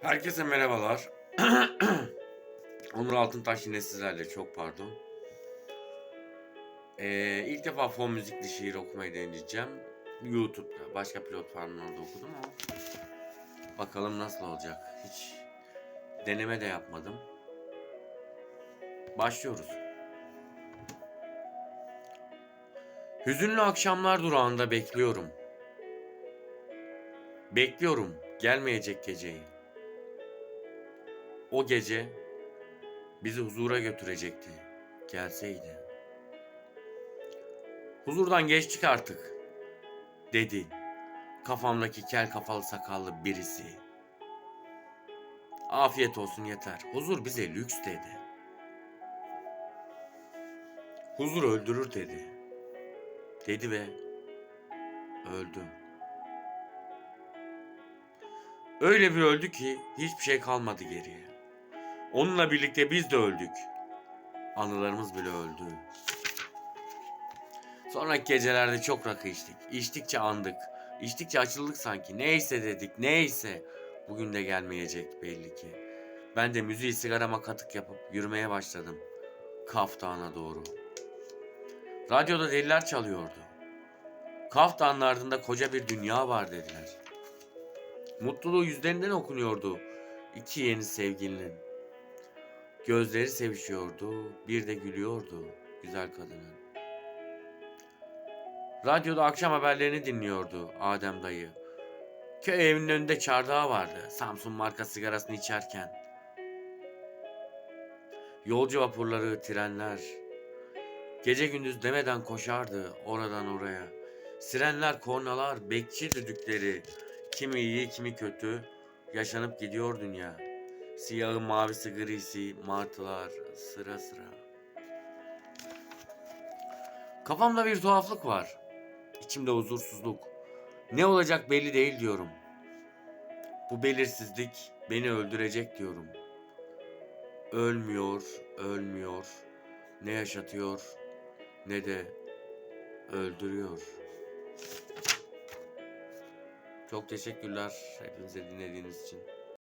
Herkese merhabalar. Onur Altıntaş yine sizlerle çok pardon. Ee, ilk defa fon müzikli şiir okumayı deneyeceğim. YouTube'da. Başka platformlarda okudum ama bakalım nasıl olacak. Hiç deneme de yapmadım. Başlıyoruz. Hüzünlü akşamlar durağında bekliyorum. Bekliyorum gelmeyecek geceyi. O gece bizi huzura götürecekti. Gelseydi. Huzurdan geçtik artık. Dedi. Kafamdaki kel kafalı sakallı birisi. Afiyet olsun yeter. Huzur bize lüks dedi. Huzur öldürür dedi. Dedi ve öldü. Öyle bir öldü ki hiçbir şey kalmadı geriye. Onunla birlikte biz de öldük. Anılarımız bile öldü. Sonraki gecelerde çok rakı içtik. İçtikçe andık. İçtikçe açıldık sanki. Neyse dedik neyse. Bugün de gelmeyecek belli ki. Ben de müziği sigarama katık yapıp yürümeye başladım. Kaf Dağı'na doğru. Radyoda deliler çalıyordu. Kaf Dağı'nın ardında koca bir dünya var dediler. Mutluluğu yüzlerinden okunuyordu iki yeni sevgilinin. Gözleri sevişiyordu, bir de gülüyordu güzel kadının. Radyoda akşam haberlerini dinliyordu Adem dayı. Köy evinin önünde çardağı vardı Samsun marka sigarasını içerken. Yolcu vapurları, trenler, gece gündüz demeden koşardı oradan oraya. Sirenler, kornalar, bekçi düdükleri, kimi iyi kimi kötü yaşanıp gidiyor dünya. Siyahı, mavisi, grisi, martılar sıra sıra. Kafamda bir tuhaflık var. İçimde huzursuzluk. Ne olacak belli değil diyorum. Bu belirsizlik beni öldürecek diyorum. Ölmüyor, ölmüyor. Ne yaşatıyor ne de öldürüyor. Çok teşekkürler hepinize dinlediğiniz için.